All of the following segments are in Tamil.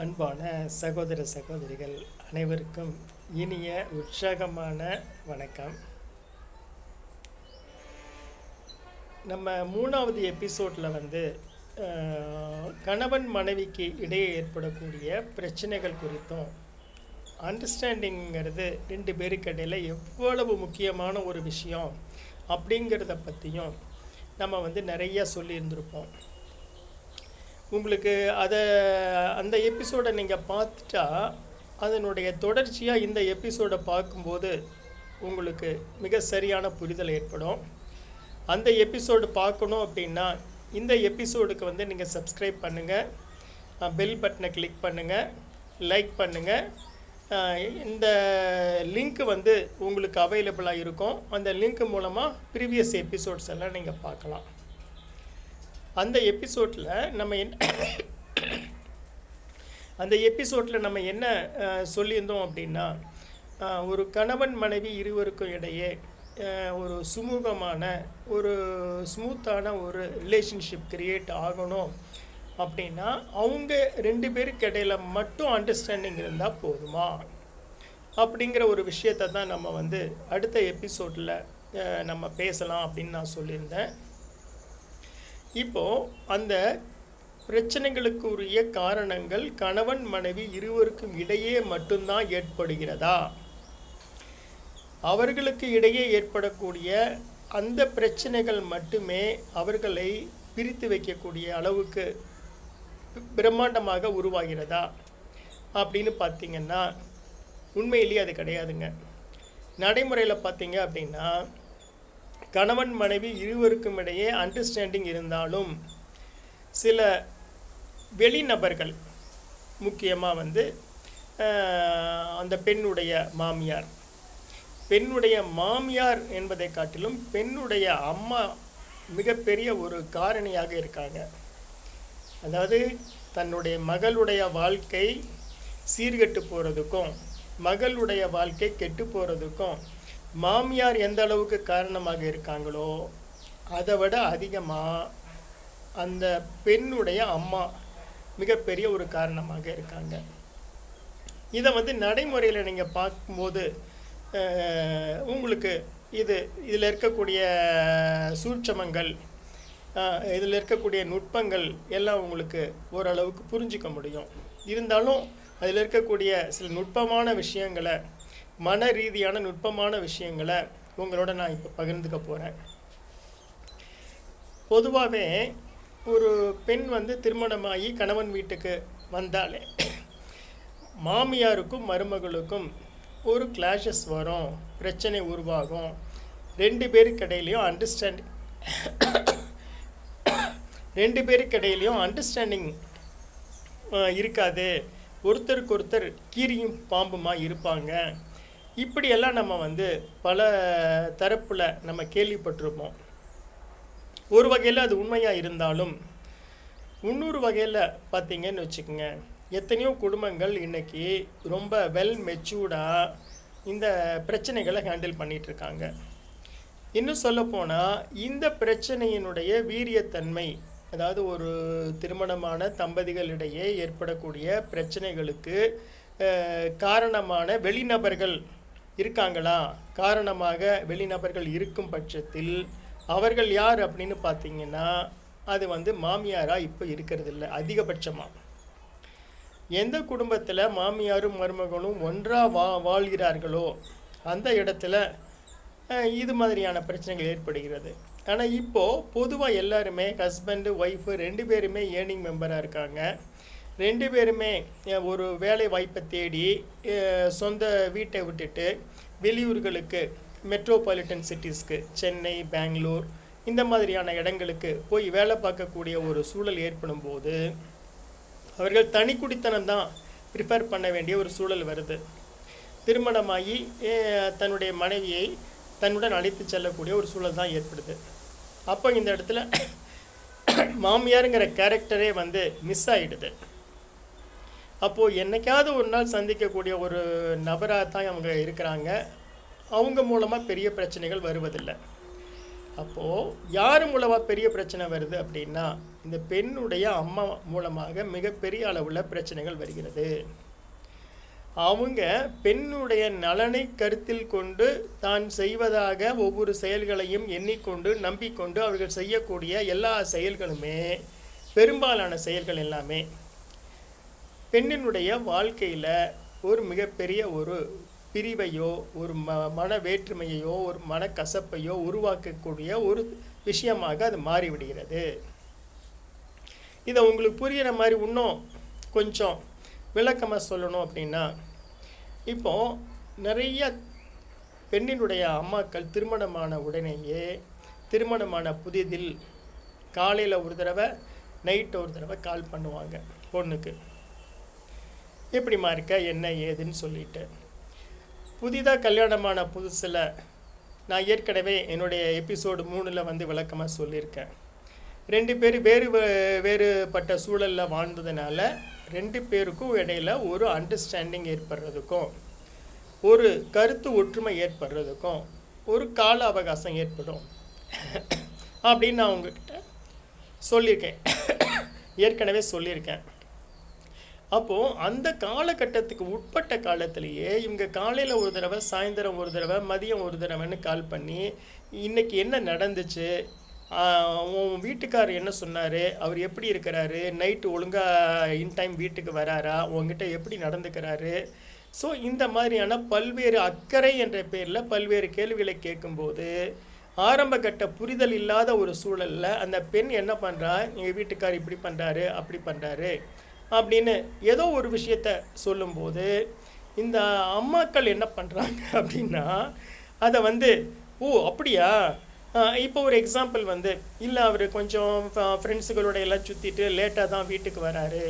அன்பான சகோதர சகோதரிகள் அனைவருக்கும் இனிய உற்சாகமான வணக்கம். நம்ம மூணாவது எபிசோடில் வந்து கணவன் மனைவிக்கு இடையே ஏற்படக்கூடிய பிரச்சனைகள் குறித்தும் அண்டர்ஸ்டாண்டிங்கிறது ரெண்டு பேருக்கு இடையில் எவ்வளவு முக்கியமான ஒரு விஷயம் அப்படிங்கிறத பற்றியும் நம்ம வந்து நிறைய சொல்லியிருந்திருப்போம். உங்களுக்கு அதை அந்த எபிசோடை நீங்கள் பார்த்துட்டா அதனுடைய தொடர்ச்சியாக இந்த எபிசோடை பார்க்கும்போது உங்களுக்கு மிக சரியான புரிதல் ஏற்படும். அந்த எபிசோடு பார்க்கணும் அப்படின்னா இந்த எபிசோடுக்கு வந்து நீங்கள் சப்ஸ்கிரைப் பண்ணுங்கள் பெல் பட்டனை கிளிக் பண்ணுங்கள் லைக் பண்ணுங்கள் இந்த லிங்க் வந்து உங்களுக்கு அவைலபிளாக இருக்கும். அந்த லிங்க் மூலமாக ப்ரீவியஸ் எபிசோட்ஸ் எல்லாம் நீங்கள் பார்க்கலாம். அந்த எபிசோடில் நம்ம என்ன அந்த எபிசோடில் நம்ம என்ன சொல்லியிருந்தோம் அப்படின்னா ஒரு கணவன் மனைவி இருவருக்கும் இடையே ஒரு சுமூகமான ஒரு ஸ்மூத்தான ஒரு ரிலேஷன்ஷிப் கிரியேட் ஆகணும் அப்படின்னா அவங்க ரெண்டு பேருக்கு இடையில மட்டும் அண்டர்ஸ்டாண்டிங் இருந்தால் போதுமா? அப்படிங்கிற ஒரு விஷயத்தை தான் நம்ம வந்து அடுத்த எபிசோடில் நம்ம பேசலாம் அப்படின்னு நான் சொல்லியிருந்தேன். இப்போது அந்த பிரச்சனைகளுக்கு உரிய காரணங்கள் கணவன் மனைவி இருவருக்கும் இடையே மட்டும்தான் ஏற்படுகிறதா? அவர்களுக்கு இடையே ஏற்படக்கூடிய அந்த பிரச்சனைகள் மட்டுமே அவர்களை பிரித்து வைக்கக்கூடிய அளவுக்கு பிரம்மாண்டமாக உருவாகிறதா? அப்படின்னு பார்த்தீங்கன்னா உண்மையிலேயே அது கிடையாதுங்க. நடைமுறையில் பார்த்தீங்க அப்படின்னா கணவன் மனைவி இருவருக்கும் இடையே அண்டர்ஸ்டாண்டிங் இருந்தாலும் சில வெளிநபர்கள் முக்கியமாக வந்து அந்த பெண்ணுடைய மாமியார். பெண்ணுடைய மாமியார் என்பதை காட்டிலும் பெண்ணுடைய அம்மா மிகப்பெரிய ஒரு காரணியாக இருக்காங்க. அதாவது தன்னுடைய மகளுடைய வாழ்க்கை சீர்கெட்டு போகிறதுக்கும் மகளுடைய வாழ்க்கை கெட்டு போகிறதுக்கும் மாமியார் எந்த அளவுக்கு காரணமாக இருக்காங்களோ அதை விட அதிகமாக அந்த பெண்ணுடைய அம்மா மிகப்பெரிய ஒரு காரணமாக இருக்காங்க. இதை வந்து நடைமுறையில் நீங்கள் பார்க்கும்போது உங்களுக்கு இது இதில் இருக்கக்கூடிய சூட்சமங்கள் இதில் இருக்கக்கூடிய நுட்பங்கள் எல்லாம் உங்களுக்கு ஓரளவுக்கு புரிஞ்சிக்க முடியும். இருந்தாலும் அதில் இருக்கக்கூடிய சில நுட்பமான விஷயங்களை மன ரீதியான நுட்பமான விஷயங்களை உங்களோட நான் இப்போ பகிர்ந்துக்க போகிறேன் பொதுவாகவே ஒரு பெண் வந்து திருமணமாகி கணவன் வீட்டுக்கு வந்தாலே மாமியாருக்கும் மருமகளுக்கும் ஒரு கிளாஷஸ் வரும் பிரச்சனை உருவாகும். ரெண்டு பேருக்கு இடையிலையும் அண்டர்ஸ்டாண்டிங் ரெண்டு பேருக்கு இடையிலையும் அண்டர்ஸ்டாண்டிங் இருக்காது. ஒருத்தருக்கு ஒருத்தர் கீரியும் பாம்புமா இருப்பாங்க. இப்படியெல்லாம் நம்ம வந்து பல தரப்பில் நம்ம கேள்விப்பட்டிருப்போம். ஒரு வகையில் அது உண்மையாக இருந்தாலும் இன்னொரு வகையில் பார்த்தீங்கன்னு வச்சுக்கோங்க எத்தனையோ குடும்பங்கள் இன்னைக்கு ரொம்ப வெல் மெச்சூர்டாக இந்த பிரச்சனைகளை ஹேண்டில் பண்ணிகிட்ருக்காங்க இருக்காங்க இன்னும் சொல்லப்போனால் இந்த பிரச்சனையினுடைய வீரியத்தன்மை அதாவது ஒரு திருமணமான தம்பதிகளிடையே ஏற்படக்கூடிய பிரச்சனைகளுக்கு காரணமான வெளிநபர்கள் இருக்காங்களா? காரணமாக வெளிநபர்கள் இருக்கும் பட்சத்தில் அவர்கள் யார் அப்படின்னு பார்த்தீங்கன்னா அது வந்து மாமியாராக இப்போ இருக்கிறது இல்லை அதிகபட்சமாக எந்த குடும்பத்தில் மாமியாரும் மருமகளும் ஒன்றாக வா வாழ்கிறார்களோ அந்த இடத்துல இது மாதிரியான பிரச்சனைகள் ஏற்படுகிறது. ஆனால் இப்போது பொதுவாக எல்லாருமே ஹஸ்பண்டு ஒய்ஃபு ரெண்டு பேருமே ஏர்னிங் மெம்பராக இருக்காங்க. ரெண்டு பேருமே ஒரு வேலை வாய்ப்பை தேடி சொந்த வீட்டை விட்டுட்டு வெளியூர்களுக்கு மெட்ரோபாலிட்டன் சிட்டிஸ்க்கு சென்னை பெங்களூர் இந்த மாதிரியான இடங்களுக்கு போய் வேலை பார்க்கக்கூடிய ஒரு சூழல் ஏற்படும் போது அவர்கள் தனி குடித்தனம் தான் ப்ரிஃபர் பண்ண வேண்டிய ஒரு சூழல் வருது. திருமணமாகி தன்னுடைய மனைவியை தன்னுடன் அழைத்து செல்லக்கூடிய ஒரு சூழல் தான் ஏற்படுது. அப்போ இந்த இடத்துல மாமியாருங்கிற கேரக்டரே வந்து மிஸ் ஆகிடுது அப்போது என்னைக்காவது ஒரு நாள் சந்திக்கக்கூடிய ஒரு நபராக தான் அவங்க இருக்கிறாங்க. அவங்க மூலமாக பெரிய பிரச்சனைகள் வருவதில்லை. அப்போது யார் மூலமாக பெரிய பிரச்சனை வருது அப்படின்னா இந்த பெண்ணுடைய அம்மா மூலமாக மிகப்பெரிய அளவில் பிரச்சனைகள் வருகிறது. அவங்க பெண்ணுடைய நலனை கருத்தில் கொண்டு தான் செய்வதாக ஒவ்வொரு செயல்களையும் எண்ணிக்கொண்டு நம்பிக்கொண்டு அவர்கள் செய்யக்கூடிய எல்லா செயல்களுமே பெரும்பாலான செயல்கள் எல்லாமே பெண்ணினுடைய வாழ்க்கையில் ஒரு மிகப்பெரிய ஒரு பிரிவையோ ஒரு ம மன வேற்றுமையையோ ஒரு மனக்கசப்பையோ உருவாக்கக்கூடிய ஒரு விஷயமாக அது மாறிவிடுகிறது. இதை உங்களுக்கு புரிகிற மாதிரி இன்னும் கொஞ்சம் விளக்கமாக சொல்லணும் அப்படின்னா இப்போ நிறைய பெண்ணினுடைய அம்மாக்கள் திருமணமான உடனேயே திருமணமான புதிதில் காலையில் ஒரு தடவை நைட்டு ஒரு தடவை கால் பண்ணுவாங்க பொண்ணுக்கு. எப்படிமா இருக்க என்ன ஏதுன்னு சொல்லிட்டு. புதிதாக கல்யாணமான புதுசில் நான் ஏற்கனவே என்னுடைய எபிசோடு மூணில் வந்து விளக்கமாக சொல்லியிருக்கேன். ரெண்டு பேர் வேறு வே- வேறுபட்ட சூழலில் வாழ்ந்ததுனால ரெண்டு பேருக்கும் இடையில ஒரு அண்டர்ஸ்டாண்டிங் ஏற்படுறதுக்கும் ஒரு கருத்து ஒற்றுமை ஏற்படுறதுக்கும் ஒரு கால அவகாசம் ஏற்படும். அப்படின்னு நான் உங்ககிட்ட சொல்லியிருக்கேன். ஏற்கனவே சொல்லியிருக்கேன். அப்போது அந்த காலகட்டத்துக்கு உட்பட்ட காலத்திலேயே இவங்க காலையில் ஒரு தடவை சாயந்தரம் ஒரு தடவை மதியம் ஒரு தடவைன்னு கால் பண்ணி இன்னைக்கு என்ன நடந்துச்சு? உன் வீட்டுக்கார் என்ன சொன்னார்? அவர் எப்படி இருக்கிறாரு? நைட்டு ஒழுங்காக இன் டைம் வீட்டுக்கு வராரா? உங்ககிட்ட எப்படி நடந்துக்கிறாரு? ஸோ இந்த மாதிரியான பல்வேறு அக்கறை என்ற பேரில் பல்வேறு கேள்விகளை கேட்கும்போது ஆரம்ப கட்ட புரிதல் இல்லாத ஒரு சூழலில் அந்த பெண் என்ன பண்ணுறா எங்கள் வீட்டுக்கார் இப்படி பண்ணுறாரு அப்படி பண்ணுறாரு அப்படின்னு ஏதோ ஒரு விஷயத்த சொல்லும்போது இந்த அம்மாக்கள் என்ன பண்ணுறாங்க அப்படின்னா அதை வந்து ஓ அப்படியா? இப்போ ஒரு எக்ஸாம்பிள் வந்து இல்லை அவர் கொஞ்சம் ஃப்ரெண்ட்ஸுகளோட எல்லாம் சுற்றிட்டு லேட்டாக தான் வீட்டுக்கு வராரு.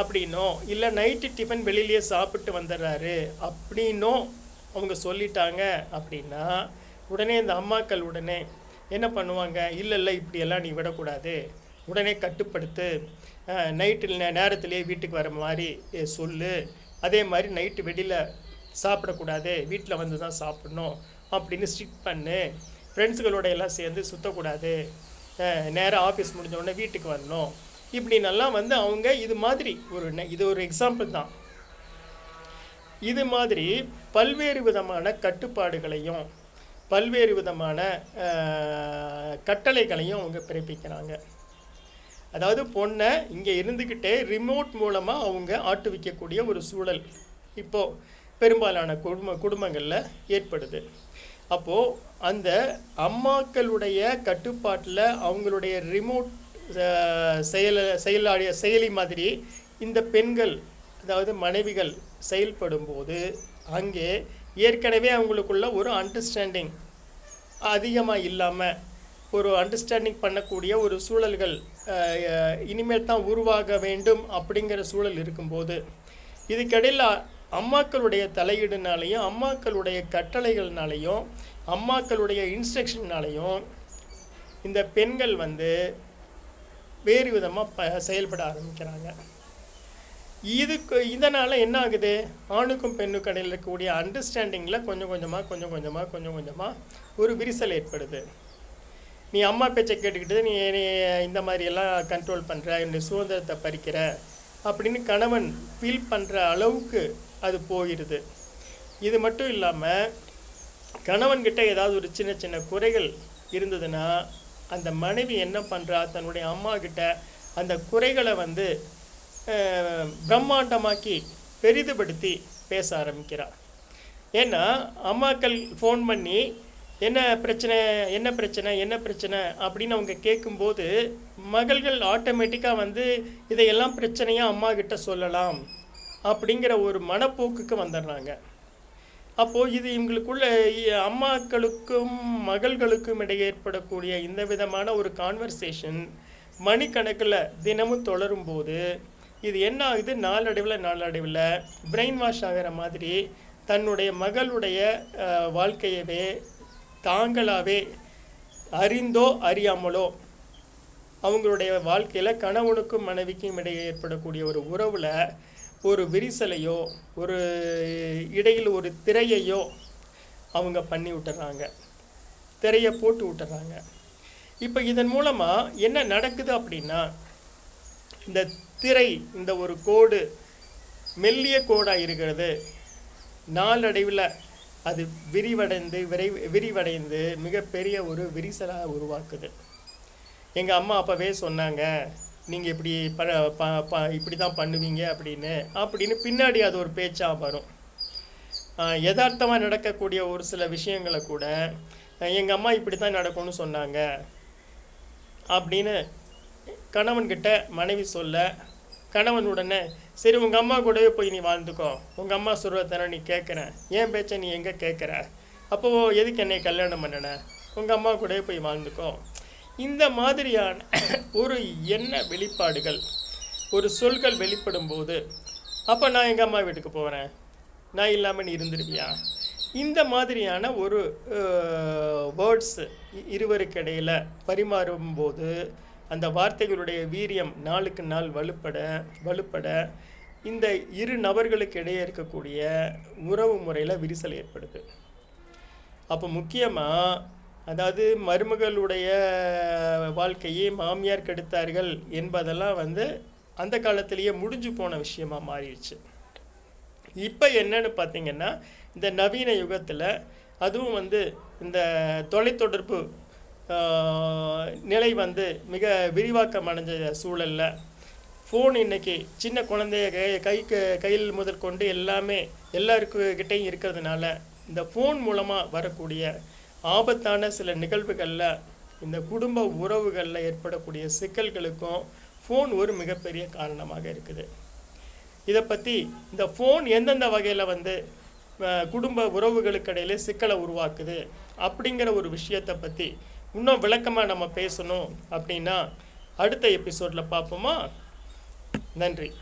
அப்படின்னோ இல்லை நைட்டு டிஃபன் வெளியிலேயே சாப்பிட்டு வந்துடுறாரு அப்படின்னும் அவங்க சொல்லிட்டாங்க அப்படின்னா உடனே இந்த அம்மாக்கள் உடனே என்ன பண்ணுவாங்க? இல்லை இல்லை இப்படியெல்லாம் நீ விடக்கூடாது. உடனே கட்டுப்படுத்து. நைட்டில் நேரத்திலேயே வீட்டுக்கு வர மாதிரி சொல்லு. அதே மாதிரி நைட்டு வெளியில் சாப்பிடக்கூடாது. வீட்டில் வந்து தான் சாப்பிடணும் அப்படின்னு ஸ்ட்ரிக் பண்ணு. ஃப்ரெண்ட்ஸுகளோட எல்லாம் சேர்ந்து சுற்றக்கூடாது நேராக ஆஃபீஸ் முடிஞ்ச உடனே வீட்டுக்கு வரணும். இப்படின்னெல்லாம் வந்து அவங்க இது மாதிரி ஒரு நெ- இது ஒரு எக்ஸாம்பிள் தான். இது மாதிரி பல்வேறு விதமான கட்டுப்பாடுகளையும் பல்வேறு விதமான கட்டளைகளையும் அவங்க பிறப்பிக்கிறாங்க. அதாவது பொண்ணை இங்கே இருந்துக்கிட்டே ரிமோட் மூலமாக அவங்க ஆட்டுவிக்கக்கூடிய ஒரு சூழல் இப்போது பெரும்பாலான குடும்ப குடும்பங்களில் ஏற்படுது. அப்போது அந்த அம்மாக்களுடைய கட்டுப்பாட்டில் அவங்களுடைய ரிமோட் செயல செயலாடிய செயலி மாதிரி இந்த பெண்கள் அதாவது மனைவிகள் செயல்படும்போது அங்கே ஏற்கனவே அவங்களுக்குள்ள ஒரு அண்டர்ஸ்டாண்டிங் அதிகமாக இல்லாமல் ஒரு அண்டர்ஸ்டாண்டிங் பண்ணக்கூடிய ஒரு சூழல்கள் இனிமேல் தான் உருவாக வேண்டும் அப்படிங்கிற சூழல் இருக்கும்போது இதுக்கிடையில் அம்மாக்களுடைய தலையீடுனாலையும் அம்மாக்களுடைய கட்டளைகள்னாலையும் அம்மாக்களுடைய இன்ஸ்ட்ரக்ஷன்னாலையும் இந்த பெண்கள் வந்து வேறு விதமாக ப செயல்பட ஆரம்பிக்கிறாங்க. இதுக்கு இதனால் என்ன ஆகுது? ஆணுக்கும் பெண்ணுக்கும் இடையில் இருக்கக்கூடிய அண்டர்ஸ்டாண்டிங்கில் கொஞ்சம் கொஞ்சமாக கொஞ்சம் கொஞ்சமாக கொஞ்சம் கொஞ்சமாக ஒரு விரிசல் ஏற்படுது. நீ அம்மா பேச்சை கேட்டுக்கிட்டு நீ நீ இந்த மாதிரியெல்லாம் கண்ட்ரோல் பண்ணுற என்னுடைய சுதந்திரத்தை பறிக்கிற அப்படின்னு கணவன் ஃபீல் பண்ணுற அளவுக்கு அது போயிடுது இது மட்டும் இல்லாமல் கணவன்கிட்ட ஏதாவது ஒரு சின்ன சின்ன குறைகள் இருந்ததுன்னா அந்த மனைவி என்ன பண்ணுறா தன்னுடைய அம்மா கிட்ட அந்த குறைகளை வந்து பிரம்மாண்டமாக்கி பெரிதுபடுத்தி பேச ஆரம்பிக்கிறாள் ஏன்னா அம்மாக்கள் ஃபோன் பண்ணி என்ன பிரச்சனை என்ன பிரச்சனை என்ன பிரச்சனை அப்படின்னு அவங்க கேட்கும்போது மகள்கள் ஆட்டோமேட்டிக்காக வந்து இதையெல்லாம் பிரச்சனையாக அம்மா கிட்ட சொல்லலாம் அப்படிங்கிற ஒரு மனப்போக்குக்கு வந்துடுறாங்க. அப்போது இது இவங்களுக்குள்ள அம்மாக்களுக்கும் மகள்களுக்கும் இடையே ஏற்படக்கூடிய இந்த விதமான ஒரு கான்வர்சேஷன் மணிக்கணக்கில் தினமும் தொடரும் போது இது என்ன ஆகுது? நாளடைவில் நாளடைவில் பிரெயின் வாஷ் ஆகிற மாதிரி தன்னுடைய மகளுடைய வாழ்க்கையவே தாங்களாகவே அறிந்தோ அறியாமலோ அவங்களுடைய வாழ்க்கையில் கணவனுக்கும் மனைவிக்கும் இடையே ஏற்படக்கூடிய ஒரு உறவில் ஒரு விரிசலையோ ஒரு இடையில் ஒரு திரையையோ அவங்க பண்ணி விட்டுறாங்க. திரையை போட்டு விட்டுறாங்க. இப்போ இதன் மூலமாக என்ன நடக்குது அப்படின்னா இந்த திரை இந்த ஒரு கோடு மெல்லிய கோடாக இருக்கிறது. நாளடைவில் அது விரிவடைந்து விரை விரிவடைந்து மிகப்பெரிய ஒரு விரிசலாக உருவாக்குது. எங்கள் அம்மா அப்போவே சொன்னாங்க நீங்கள் இப்படி ப ப ப இப்படி தான் பண்ணுவீங்க அப்படின்னு. அப்படின்னு பின்னாடி அது ஒரு பேச்சாக வரும். யதார்த்தமாக நடக்கக்கூடிய ஒரு சில விஷயங்களை கூட எங்கள் அம்மா இப்படி தான் நடக்கும்னு சொன்னாங்க. அப்படின்னு கணவன்கிட்ட மனைவி சொல்ல கணவன் உடனே சரி உங்கள் அம்மா கூடவே போய் நீ வாழ்ந்துக்கோ. உங்கள் அம்மா சொல்கிறதானே நீ கேட்குறேன் ஏன் பேச்சை நீ எங்கே கேட்குற அப்போ எதுக்கு என்னை கல்யாணம் பண்ணன? உங்கள் அம்மா கூடவே போய் வாழ்ந்துக்கோ. இந்த மாதிரியான ஒரு எண்ண வெளிப்பாடுகள் ஒரு சொல்கள் வெளிப்படும் போது அப்போ நான் எங்கள் அம்மா வீட்டுக்கு போகிறேன் நான் இல்லாமல் நீ இருந்துருவியா? இந்த மாதிரியான ஒரு வேர்ட்ஸ் இருவருக்கு இடையில பரிமாறும்போது அந்த வார்த்தைகளுடைய வீரியம் நாளுக்கு நாள் வலுப்பட வலுப்பட இந்த இரு நபர்களுக்கு இடையே இருக்கக்கூடிய உறவு முறையில் விரிசல் ஏற்படுது. அப்போ முக்கியமாக அதாவது மருமகளுடைய வாழ்க்கையை மாமியார் கெடுத்தார்கள் என்பதெல்லாம் வந்து அந்த காலத்திலேயே முடிஞ்சு போன விஷயமா மாறிடுச்சு. இப்போ என்னன்னு பார்த்தீங்கன்னா இந்த நவீன யுகத்தில் அதுவும் வந்து இந்த தொலைத்தொடர்பு நிலை வந்து மிக விரிவாக்கம் அடைஞ்ச சூழலில். ஃபோன் இன்றைக்கி சின்ன குழந்தைய கை கைக்கு கையில் முதற்கொண்டு எல்லாமே எல்லாருக்கிட்டையும் இருக்கிறதுனால இந்த ஃபோன் மூலமாக வரக்கூடிய ஆபத்தான சில நிகழ்வுகளில் இந்த குடும்ப உறவுகளில் ஏற்படக்கூடிய சிக்கல்களுக்கும் ஃபோன் ஒரு மிகப்பெரிய காரணமாக இருக்குது. இதை பற்றி இந்த ஃபோன் எந்தெந்த வகையில் வந்து குடும்ப உறவுகளுக்கு இடையிலே சிக்கலை உருவாக்குது அப்படிங்கிற ஒரு விஷயத்தை பற்றி இன்னும் விளக்கமாக நம்ம பேசணும் அப்படின்னா அடுத்த எபிசோடில் பார்ப்போமா? நன்றி.